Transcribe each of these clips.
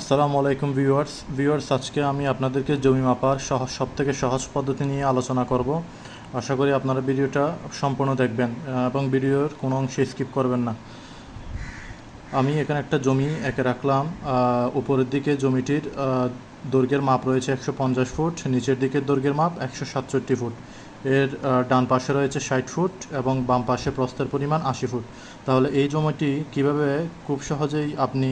আসসালামু আলাইকুম viewers. Viewers, আজকে আমি আপনাদেরকে জমি মাপার সহজ সব থেকে সহজ পদ্ধতি নিয়ে আলোচনা করব। আশা করি আপনারা ভিডিওটা সম্পূর্ণ দেখবেন এবং ভিডিওর কোনো অংশে স্কিপ করবেন না। আমি এখানে একটা জমি একে রাখলাম উপরের দিকে জমিটির দৈর্ঘ্যের মাপ রয়েছে একশো পঞ্চাশ ফুট, নিচের দিকের দৈর্ঘ্যের মাপ একশো সাতষট্টি ফুট। এর ডান পাশে রয়েছে ষাট ফুট এবং বাম পাশে প্রস্থের পরিমাণ আশি ফুট। তাহলে এই জমিটি কীভাবে খুব সহজেই আপনি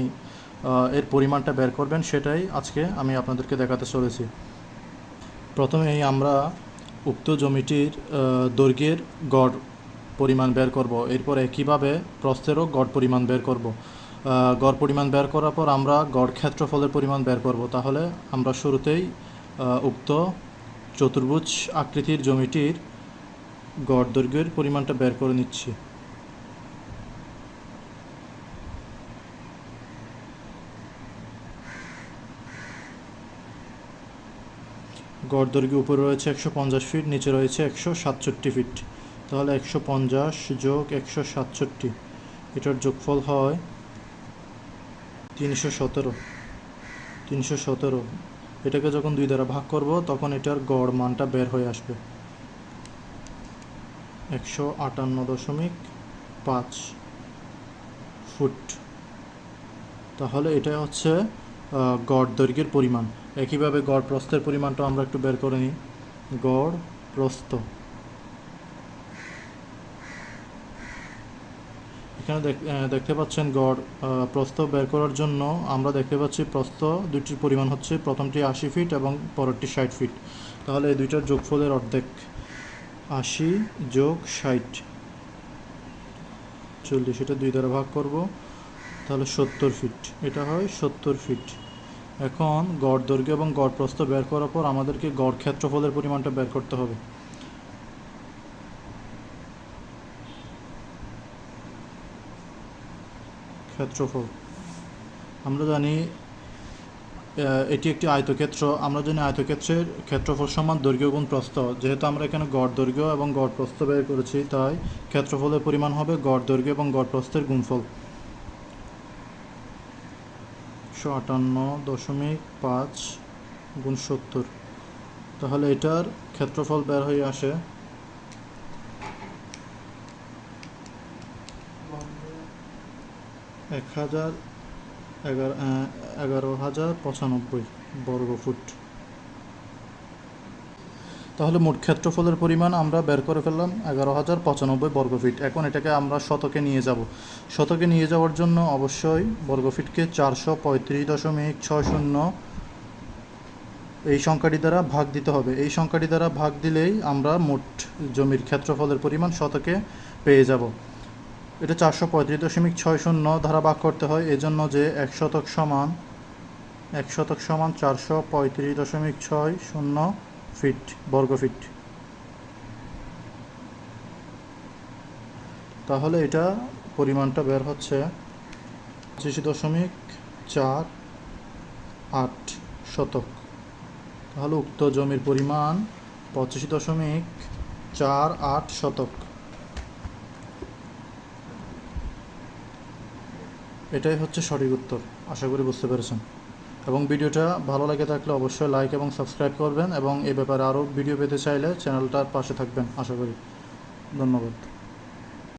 এর পরিমাণটা বের করবেন সেটাই আজকে আমি আপনাদেরকে দেখাতে চলেছি। প্রথমেই আমরা উক্ত জমিটির দৈর্ঘ্যের গড় পরিমাণ বের করব। এরপরে কীভাবে প্রস্থেরও গড় পরিমাণ বের করব। গড় পরিমাণ বের করার পর আমরা গড় ক্ষেত্রফলের পরিমাণ বের করব। তাহলে আমরা শুরুতেই উক্ত চতুর্ভুজ আকৃতির জমিটির গড় দৈর্ঘ্যের পরিমাণটা বের করে নিচ্ছি। গড় দৈর্ঘ্য উপরে রয়েছে একশো পঞ্চাশ ফিট নিচে রয়েছে একশো সাতষট্টি ফিট তাহলে একশো পঞ্চাশ যোগ একশো সাতষট্টি, এটার যোগফল হয় তিনশো সতেরো। তিনশো সতেরো, এটাকে যখন দুই দ্বারা ভাগ করব, তখন এটার গড় মানটা বের হয়ে আসবে। একশো আটান্ন দশমিক পাঁচ ফুট। তাহলে এটা হচ্ছে গড় দৈর্ঘ্যের পরিমাণ। একইভাবে গড় প্রস্থের পরিমাণটা আমরা একটু বের করে নিই। গড় প্রস্থ। এখানে দেখ- দেখতে পাচ্ছেন গড় প্রস্থ বের করার জন্য আমরা দেখতে পাচ্ছি প্রস্থ দুইটির পরিমাণ হচ্ছে প্রথমটি আশি ফিট এবং পরেরটি ষাট ফিট। তাহলে এই দুইটার যোগফলের অর্ধেক। আশি যোগ ষাট। চল্লিশ, এটা দুই দ্বারা ভাগ করব। তাহলে সত্তর ফিট। এটা হয় সত্তর ফিট। এখন গড় দৈর্ঘ্য এবং গড় প্রস্থ বের করার পর আমাদেরকে গড় ক্ষেত্রফলের পরিমাণটা বের করতে হবে। ক্ষেত্রফল। আমরা জানি এটি একটি আয়তক্ষেত্র। আমরা জানি আয়তক্ষেত্রের ক্ষেত্রফল সমান দৈর্ঘ্য গুণ প্রস্থ। যেহেতু আমরা এখানে গড় দৈর্ঘ্য এবং গড় প্রস্থ বের করেছি, তাই ক্ষেত্রফলের পরিমাণ হবে গড় দৈর্ঘ্য এবং গড় প্রস্থের গুণফল। একশো আটান্ন দশমিক পাঁচ গুণ সত্তর। তাহলে এটার ক্ষেত্রফল বের হয়ে আসে এক হাজার এগারো হাজার পঁচানব্বই বর্গ ফুট তাহলে মোট ক্ষেত্রফলের পরিমাণ আমরা বের করে ফেললাম এগারো হাজার পঁচানব্বই বর্গ ফিট। এখন এটাকে আমরা শতকে নিয়ে যাব। শতকে নিয়ে যাওয়ার জন্য অবশ্যই বর্গ ফিটকে চারশো পঁয়ত্রিশ দশমিক ছয় শূন্য এই সংখ্যাটি দ্বারা ভাগ দিতে হবে। এই সংখ্যাটি দ্বারা ভাগ দিলেই আমরা মোট জমির ক্ষেত্রফলের পরিমাণ শতকে পেয়ে যাব। এটা চারশো পঁয়ত্রিশ দশমিক ছয় শূন্য ধারা ভাগ করতে হয়। এজন্য যে এক শতক সমান, এক শতক সমান চারশো পঁয়ত্রিশ দশমিক ছয় শূন্য ফিট, বর্গ ফিট। তাহলে এটা পরিমাণটা বের হচ্ছে পঁচিশ দশমিক চার আট শতক। তাহলে উক্ত জমির পরিমাণ পঁচিশ দশমিক চার আট শতক। এটাই হচ্ছে সঠিক উত্তর, আশা করি বুঝতে পেরেছেন। এবং ভিডিওটা ভালো লাগে থাকলে অবশ্যই লাইক এবং সাবস্ক্রাইব করবেন এবং এ ব্যাপারে আরও ভিডিও পেতে চাইলে চ্যানেলটার পাশে থাকবেন, আশা করি। ধন্যবাদ।